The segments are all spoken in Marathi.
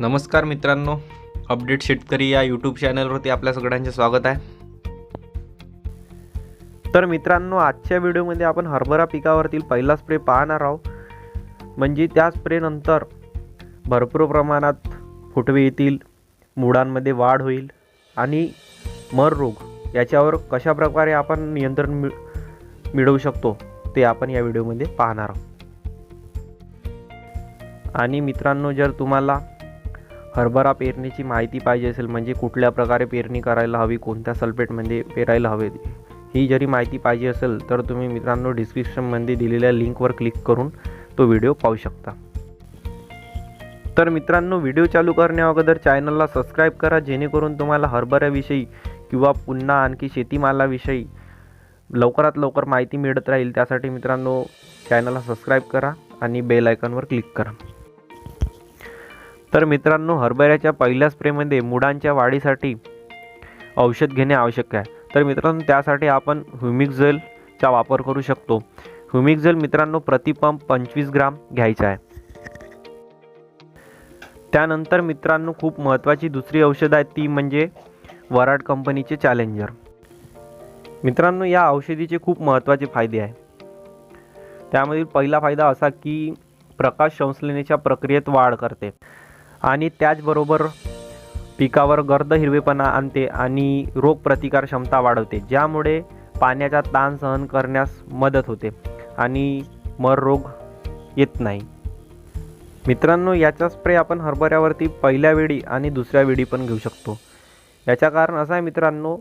नमस्कार मित्रांनो अपडेट शेतकरी या यूट्यूब चॅनलवरती आपल्या सगळ्यांचे स्वागत आहे. तर मित्रांनो आजच्या व्हिडिओमध्ये आपण हरभरा पिकावरतील पहिला स्प्रे पाहणार आहोत. म्हणजे त्या स्प्रेनंतर भरपूर प्रमाणात फुटवे येतील मुळांमध्ये वाढ होईल आणि मर रोग याच्यावर कशा प्रकारे आपण नियंत्रण मिळ मिळवू शकतो ते आपण या व्हिडिओमध्ये पाहणार आहोत. आणि मित्रांनो जर तुम्हाला हरभरा पेरणीची माहिती पाहिजे असेल म्हणजे कुठल्या प्रकारे पेरणी करायला हवी कोणत्या सल्फेटमध्ये पेरायला हवे ही जरी माहिती पाहिजे असेल तर तुम्ही मित्रांनो डिस्क्रिप्शनमध्ये दिलेल्या लिंकवर क्लिक करून तो व्हिडिओ पाहू शकता. तर मित्रांनो व्हिडिओ चालू करण्या अगोदर चॅनलला सबस्क्राईब करा जेणेकरून तुम्हाला हरभऱ्याविषयी किंवा पुन्हा आणखी शेतीमालाविषयी लवकरात लवकर माहिती मिळत राहील. त्यासाठी मित्रांनो चॅनलला सबस्क्राईब करा आणि बेल आयकॉनवर क्लिक करा. तर मित्रांनो हरभऱ्याच्या पहिल्या स्प्रेमध्ये मुडांच्या वाढीसाठी औषध घेणे आवश्यक आहे. तर मित्रांनो त्यासाठी आपण ह्युमिक जेलचा वापर करू शकतो. ह्युमिक जेल मित्रांनो प्रतिपंप पंचवीस ग्राम घ्यायचा आहे. त्यानंतर मित्रांनो खूप महत्त्वाची दुसरी औषध आहे ती म्हणजे वराड कंपनीचे चॅलेंजर. मित्रांनो या औषधीचे खूप महत्त्वाचे फायदे आहे. त्यामधील पहिला फायदा असा की प्रकाश संश्लेषणाच्या प्रक्रियेत वाढ करते. आणि त्याचबरोबर पिकावर गर्द हिरवेपणा आणते आणि रोगप्रतिकार क्षमता वाढवते ज्यामुळे पाण्याचा ताण सहन करण्यास मदत होते आणि मर रोग येत नाही. मित्रांनो याचा स्प्रे आपण हरभऱ्यावरती पहिल्या वेळी आणि दुसऱ्या वेळी पण घेऊ शकतो. याच्या कारण असं आहे मित्रांनो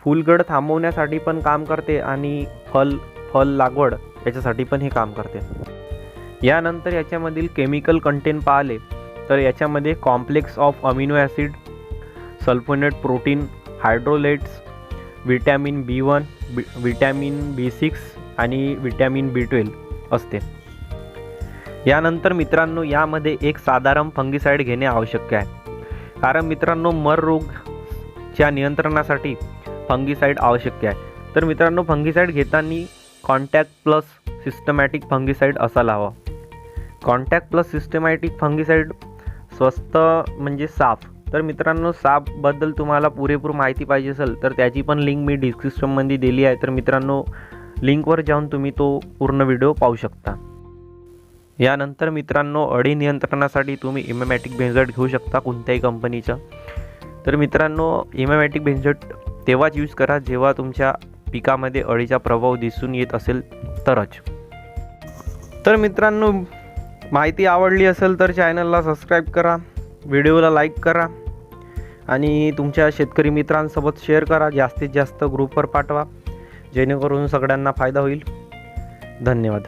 फुलगड थांबवण्यासाठी पण काम करते आणि फल फल लागवड याच्यासाठी पण हे काम करते. यानंतर याच्यामधील केमिकल कंटेंट पाहिले. तर याच्यामध्ये complex of amino acid sulphonate protein hydrolates vitamin B one vitamin vitamin B six आणि विटॅमिन बी ट्वेल्व असते. यानंतर मित्रांनो यामध्ये एक साधारण फंगिसाईड घेणे आवश्यक आहे. कारण मित्रांनो मर रोगच्या नियंत्रणासाठी फंगिसाईड आवश्यक आहे. तर मित्रांनो फंगिसाईड घेताना कॉन्टॅक्ट प्लस सिस्टमॅटिक फंगिसाईड असायला हवा. कॉन्टॅक्ट प्लस सिस्टमॅटिक फंगिसाईड स्वस्त म्हणजे साफ. तर मित्रांनो सापबद्दल तुम्हाला पुरेपूर माहिती पाहिजे असेल तर त्याची पण लिंक मी डिस्क्रिप्शनमध्ये दिली आहे. तर मित्रांनो लिंकवर जाऊन तुम्ही तो पूर्ण व्हिडिओ पाहू शकता. यानंतर मित्रांनो अळी नियंत्रणासाठी तुम्ही इमॅमॅटिक बेन्झट घेऊ शकता कोणत्याही कंपनीचं तर मित्रांनो इमॅमॅटिक बेन्झट तेव्हाच यूज करा जेव्हा तुमच्या पिकामध्ये अळीचा प्रभाव दिसून येत असेल तरच. तर मित्रांनो माहिती आवडली असेल तर चॅनलला सबस्क्राईब करा व्हिडिओला लाईक करा आणि तुमच्या शेतकरी मित्रांसोबत शेअर करा जास्तीत जास्त ग्रुपवर पाठवा जेणेकरून सगळ्यांना फायदा होईल. धन्यवाद.